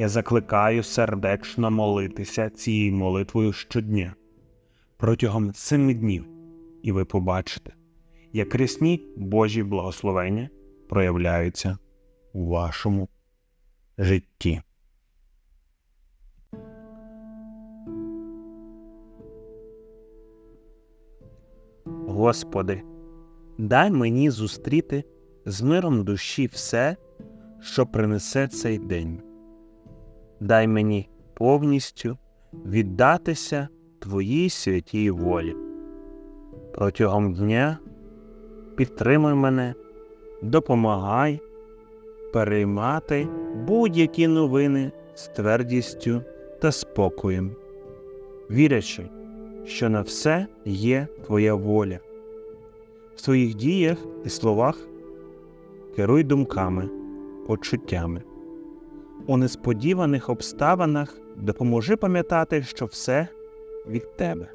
Я закликаю сердечно молитися цією молитвою щодня протягом семи днів, і ви побачите, як рясні Божі благословення проявляються у вашому житті. Господи, дай мені зустріти з миром душі все, що принесе цей день. Дай мені повністю віддатися Твоїй святій волі. Протягом дня підтримуй мене, допомагай переймати будь-які новини з твердістю та спокоєм, вірячи, що на все є Твоя воля. В своїх діях і словах керуй думками, почуттями. У несподіваних обставинах допоможи пам'ятати, що все від тебе.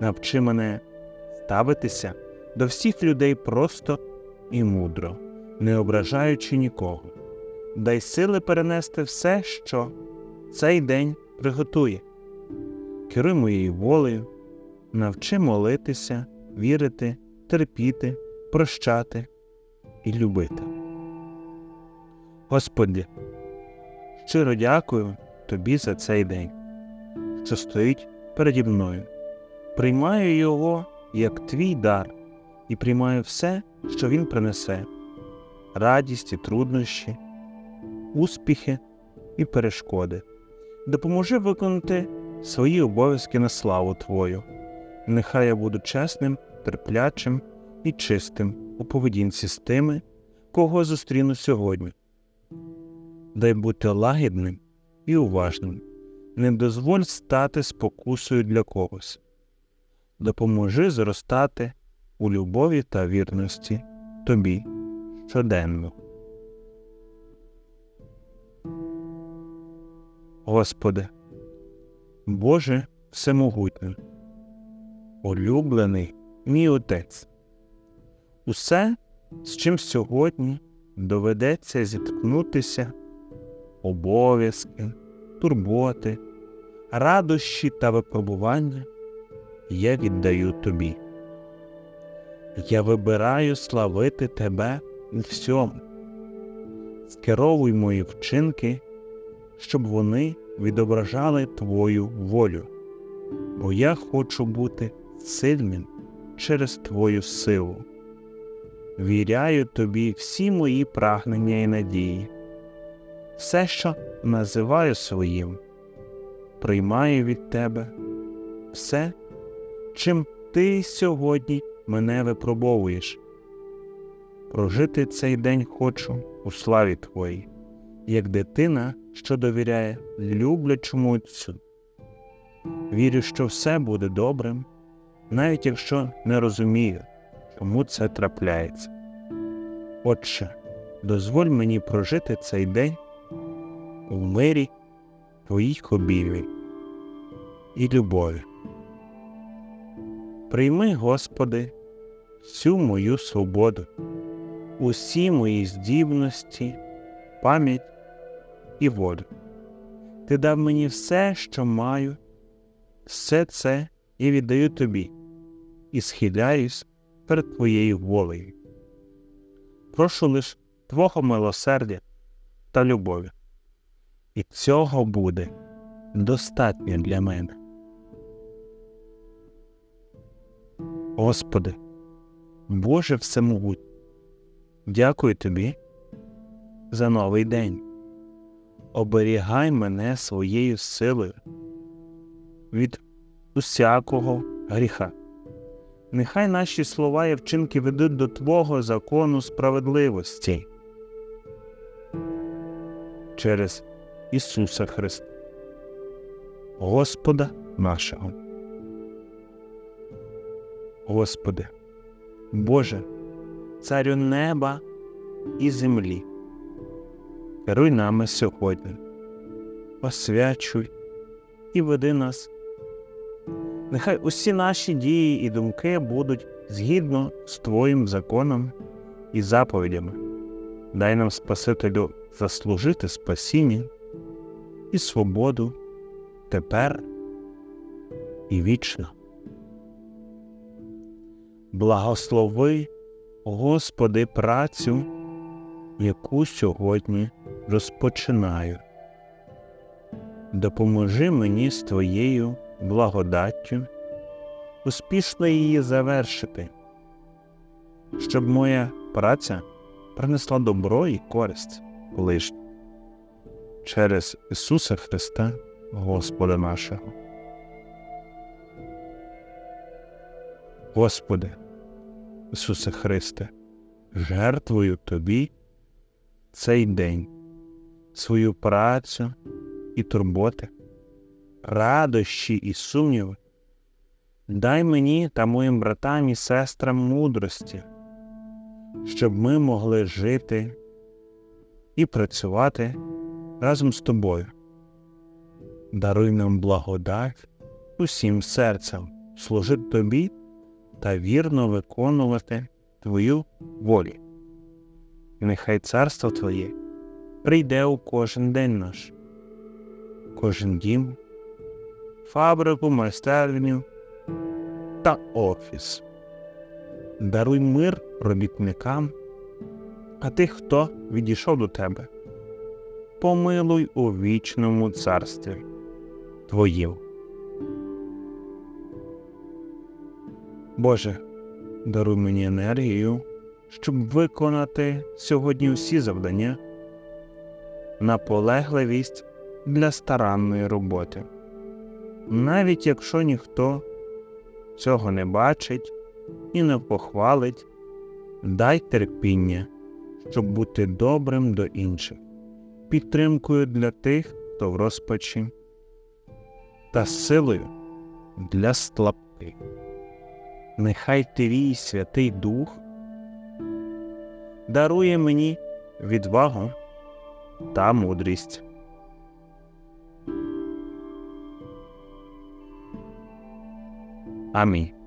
Навчи мене ставитися до всіх людей просто і мудро, не ображаючи нікого. Дай сили перенести все, що цей день приготує. Керуй моєю волею, навчи молитися, вірити, терпіти, прощати і любити. Господи, щиро дякую Тобі за цей день, що стоїть переді мною. Приймаю його як твій дар і приймаю все, що він принесе радість і труднощі, успіхи і перешкоди. Допоможи виконати свої обов'язки на славу Твою. Нехай я буду чесним, терплячим і чистим у поведінці з тими, кого зустріну сьогодні. Дай бути лагідним і уважним не дозволь стати спокусою для когось. Допоможи зростати у любові та вірності тобі щоденно. Господи, Боже Всемогутній, улюблений мій Отець, усе, з чим сьогодні доведеться зіткнутися, обов'язки турботи, радощі та випробування я віддаю тобі. Я вибираю славити тебе у всьому. Скеровуй мої вчинки, щоб вони відображали Твою волю, бо я хочу бути сильним через Твою силу. Віряю тобі всі мої прагнення і надії, все, що називаю своїм, приймаю від тебе все, чим ти сьогодні мене випробовуєш. Прожити цей день хочу у славі Твоїй, як дитина, що довіряє люблячому Отцю. Вірю, що все буде добрим, навіть якщо не розумію, чому це трапляється. Отче, дозволь мені прожити цей день у мирі Твоїх обіймів і любові. Прийми, Господи, всю мою свободу, усі мої здібності, пам'ять і воду. Ти дав мені все, що маю, все це я віддаю тобі і схиляюсь перед Твоєю волею. Прошу лиш Твого милосердя та любові. І цього буде достатньо для мене. Господи, Боже Всемогутній, дякую Тобі за новий день. Оберігай мене своєю силою від усякого гріха. Нехай наші слова і вчинки ведуть до Твого закону справедливості через Ісуса Христа, Господа нашого. Господи, Боже, Царю неба і землі, керуй нами сьогодні, освячуй і веди нас. Нехай усі наші дії і думки будуть згідно з Твоїм законом і заповідями. Дай нам, Спасителю, заслужити спасіння і свободу тепер і вічно. Благослови, Господи, працю, яку сьогодні розпочинаю. Допоможи мені з Твоєю благодаттю успішно її завершити, щоб моя праця принесла добро і користь ближнім. Через Ісуса Христа, Господа нашого. Господи, Ісусе Христе, жертвую Тобі цей день, свою працю і турботи, радощі і сумніви. Дай мені та моїм братам і сестрам мудрості, щоб ми могли жити і працювати разом з тобою. Даруй нам благодать усім серцем, служити тобі та вірно виконувати Твою волю. І нехай царство Твоє прийде у кожен день наш, кожен дім, фабрику, майстерню та офіс. Даруй мир робітникам, а тих, хто відійшов до тебе. Помилуй у вічному царстві Твоїм. Боже, даруй мені енергію, щоб виконати сьогодні всі завдання, наполегливість для старанної роботи. Навіть якщо ніхто цього не бачить і не похвалить, дай терпіння, щоб бути добрим до інших, підтримкою для тих, хто в розпачі, та силою для слабких. Нехай твій Святий Дух дарує мені відвагу та мудрість. Амінь.